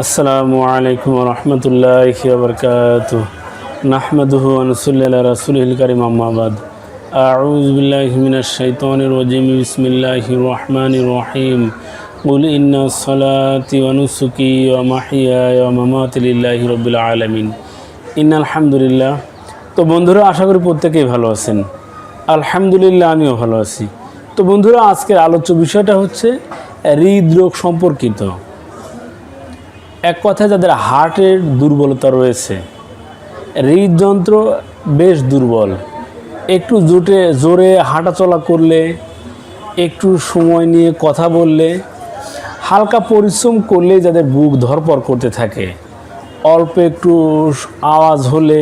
আসসালামু আলাইকুম রহমতুল্লাহ বরকাত নাহমদুহু আনসুল্লাহ রাসুল করিম আম্মাবাদ أعوذ بالله من الشيطان الرجيم بسم الله الرحمن الرحيم قل إن صلاتي ونسكي ومحياي ومماتي لله رب العالمين إن الحمد لله তো বন্ধুরা আশা করি প্রত্যেকেই ভালো আছেন আলহামদুলিল্লাহ আমিও ভালো আছি তো বন্ধুরা আজকের আলোচ্য বিষয়টা হচ্ছে হৃদরোগ সম্পর্কিত এক কথায় যাদের হার্টের দুর্বলতা রয়েছে, হৃদযন্ত্র বেশ দুর্বল। একটু জোটে, জোরে হাঁটাচলা করলে, একটু সময় নিয়ে কথা বললে, হালকা পরিশ্রম করলে যাদের বুক ধরপর করতে থাকে, অল্প একটু আওয়াজ হলে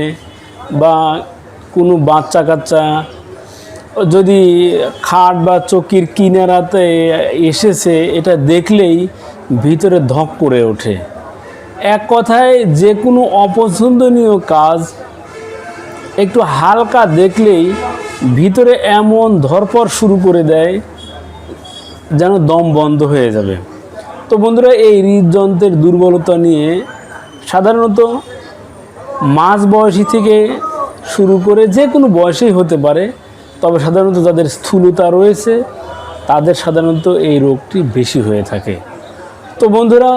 বা কোনো বাচ্চা কাচ্চা যদি খাট বা চকির কিনারাতে এসেছে, এটা দেখলেই ভিতরে ধক করে ওঠে। এক কথায় যে কোনো অপছন্দনীয় কাজ একটু হালকা দেখলেই ভিতরে এমন ধরপর শুরু করে দেয় যেন দম বন্ধ হয়ে যাবে। তো বন্ধুরা, এই হৃদযন্ত্রের দুর্বলতা নিয়ে সাধারণত মাঝ বয়সী থেকে শুরু করে যে কোনো বয়সেই হতে পারে, তবে সাধারণত যাদের স্থূলতা রয়েছে, তাদের সাধারণত এই রোগটি বেশি হয়ে থাকে। তো বন্ধুরা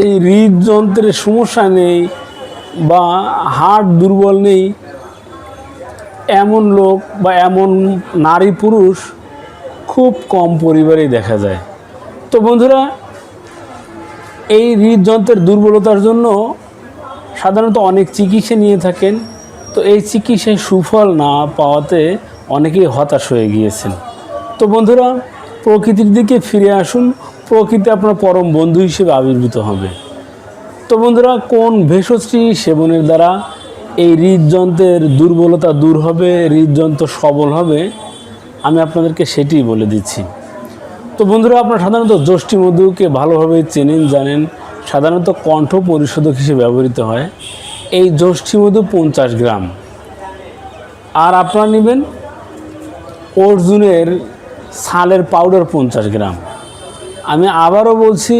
এই হৃদযন্ত্রের সমস্যা নেই বা হার্ট দুর্বল নেই, এমন লোক বা এমন নারী পুরুষ খুব কম পরিবারেই দেখা যায়। তো বন্ধুরা, এই হৃদযন্ত্রের দুর্বলতার জন্য সাধারণত অনেক চিকিৎসা নিয়ে থাকেন। তো এই চিকিৎসায় সুফল না পাওয়াতে অনেকেই হতাশ হয়ে গিয়েছেন। তো বন্ধুরা, প্রকৃতির দিকে ফিরে আসুন। প্রকৃতি আপনার পরম বন্ধু হিসেবে আবির্ভূত হবে। তো বন্ধুরা, কোন ভেষজটি সেবনের দ্বারা এই হৃদযন্ত্রের দুর্বলতা দূর হবে, হৃদযন্ত্র সবল হবে? আমি আপনাদেরকে সেটি বলে দিচ্ছি। তো বন্ধুরা, আপনারা সাধারণত যষ্টি মধুকে ভালোভাবে চেনেন, জানেন। সাধারণত কণ্ঠ পরিশোধক হিসেবে ব্যবহৃত হয়। এই যষ্টি মধু পঞ্চাশ গ্রাম। আর আপনারা নেবেন অর্জুনের ছালের পাউডার পঞ্চাশ গ্রাম। আমি আবারও বলছি,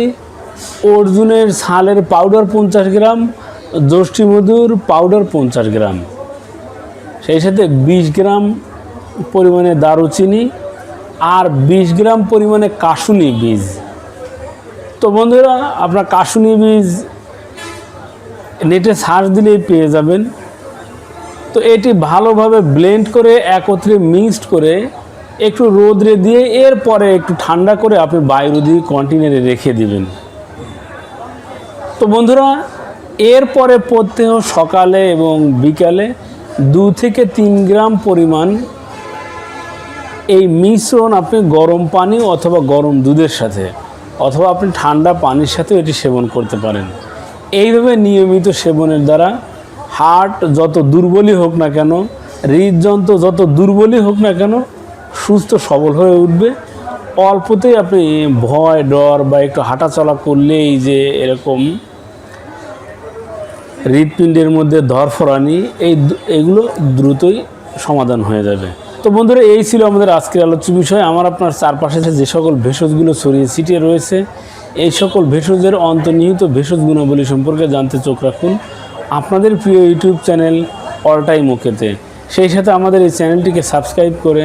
অর্জুনের ছালের পাউডার পঞ্চাশ গ্রাম মধুর পাউডার পঞ্চাশ গ্রাম। সেই সাথে বিশ গ্রাম পরিমাণে দারুচিনি আর বিশ গ্রাম পরিমাণে কাশুনি বীজ। তো বন্ধুরা, আপনার কাশুনি বীজ নেটে সার্চ দিলেই পেয়ে যাবেন। তো এটি ভালোভাবে ব্লেন্ড করে, একত্রে মিক্সড করে একটু রোদ্রে দিয়ে এরপরে একটু ঠান্ডা করে আপনি বায়ুরোধী কন্টেনারে রেখে দিবেন। তো বন্ধুরা, এরপরে প্রত্যেহ সকালে এবং বিকালে দু থেকে তিন গ্রাম পরিমাণ এই মিশ্রণ আপনি গরম পানি অথবা গরম দুধের সাথে অথবা আপনি ঠান্ডা পানির সাথেও এটি সেবন করতে পারেন। এইভাবে নিয়মিত সেবনের দ্বারা হার্ট যত দুর্বলই হোক না কেন, হৃদযন্ত্র যত দুর্বলই হোক না কেন সুস্থ, সবল হয়ে উঠবে। অল্পতেই আপনি ভয়, ডর বা একটু হাঁটাচলা করলেই যে এরকম হৃদপিণ্ডের মধ্যে ধরফরানি, এই এগুলো দ্রুতই সমাধান হয়ে যাবে। তো বন্ধুরা, এই ছিল আমাদের আজকের আলোচ্য বিষয়। আমার আপনার চারপাশে যে সকল ভেষজগুলো ছড়িয়ে ছিটিয়ে রয়েছে, এই সকল ভেষজের অন্তর্নিহিত ভেষজ গুণাবলী সম্পর্কে জানতে চোখ রাখুন আপনাদের প্রিয় ইউটিউব চ্যানেল অল টাইম ওকেতে। সেই সাথে আমাদের এই চ্যানেলটিকে সাবস্ক্রাইব করে